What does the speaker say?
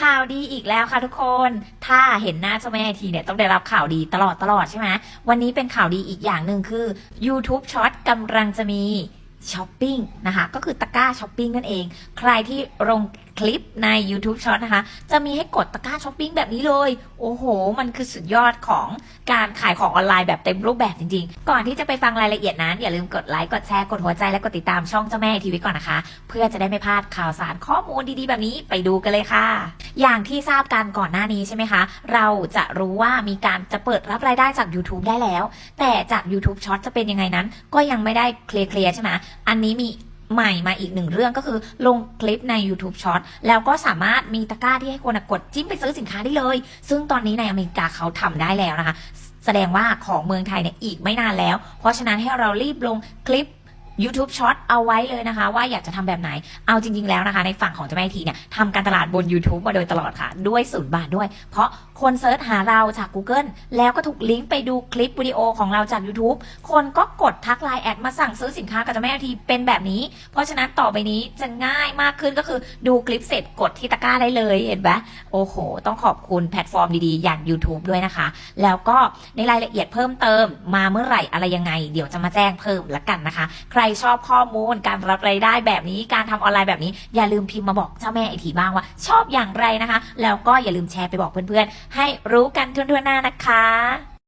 ข่าวดีอีกแล้วค่ะทุกคน ถ้าเห็นหน้าเจ้าแม่ไอทีเนี่ยต้องได้รับข่าวดีตลอดตลอดใช่ไหมวันนี้เป็นข่าวดีอีกอย่างหนึ่งคือ YouTube Short กำลังจะมี ช้อปปิ้งนะคะ ก็คือตะกร้าช้อปปิ้งนั่นเอง ใครที่ลงคลิปใน YouTube Short นะคะ จะมีให้กดตะกร้าช้อปปิ้งแบบนี้เลย โอ้โห มันคือสุดยอดของการขายของออนไลน์แบบเต็มรูปแบบจริงๆ ก่อนที่จะไปฟังรายละเอียดนั้น อย่าลืมกดไลค์ กดแชร์ กดหัวใจ และกดติดตามช่องเจ้าแม่ทีวีก่อนนะคะ เพื่อจะได้ไม่พลาดข่าวสารข้อมูลดีๆ แบบนี้ไปดูกันเลยค่ะอย่างที่ทราบกันก่อนหน้านี้ใช่ไหมคะ เราจะรู้ว่ามีการจะเปิดรับรายได้จาก YouTube ได้แล้ว แต่จาก YouTube Short จะเป็นยังไงนั้น ก็ยังไม่ได้เคลียร์ใช่ไหมอันนี้มีใหม่มาอีกหนึ่งเรื่องก็คือลงคลิปใน YouTube Short แล้วก็สามารถมีตะกร้าที่ให้คนกดจิ้มไปซื้อสินค้าได้เลย ซึ่งตอนนี้ในอเมริกาเขาทำได้แล้วนะคะ แสดงว่าของเมืองไทยเนี่ยอีกไม่นานแล้ว เพราะฉะนั้นให้เรารีบลงคลิป YouTube Short เอาไว้เลยนะคะ ว่าอยากจะทำแบบไหน เอาจริง ๆ แล้วนะคะ ในฝั่งของเจ้าแม่ทีเนี่ยทำการตลาดบน YouTube มาโดยตลอดค่ะ ด้วยศูนย์บาทด้วย เพราะคนเซิร์ชหาเราจาก Google แล้วก็ถูกลิงก์ไปดูคลิปวิดีโอของเราจาก YouTube คนก็กดทักไลน์แอดมาสั่งซื้อสินค้ากับเจ้าแม่ทีเป็นแบบนี้ เพราะฉะนั้นต่อไปนี้จะง่ายมากขึ้นก็คือดูคลิปเสร็จกดที่ตะกร้าได้เลยเห็นไหมโอ้โห ต้องขอบคุณแพลตฟอร์มดีๆ อย่าง YouTube ด้วยนะคะ แล้วก็ในรายละเอียดเพิ่มเติมมาเมื่อไหร่อะไรยังไง เดี๋ยวจะมาแจ้งเพิ่มละกันนะคะใครชอบข้อมูล การรับรายได้แบบนี้ การทำออนไลน์แบบนี้ อย่าลืมพิมพ์มาบอกเจ้าแม่ไอทีบ้างว่า ชอบอย่างไรนะคะ แล้วก็อย่าลืมแชร์ไปบอกเพื่อนๆ ให้รู้กันทั่วๆหน้านะคะ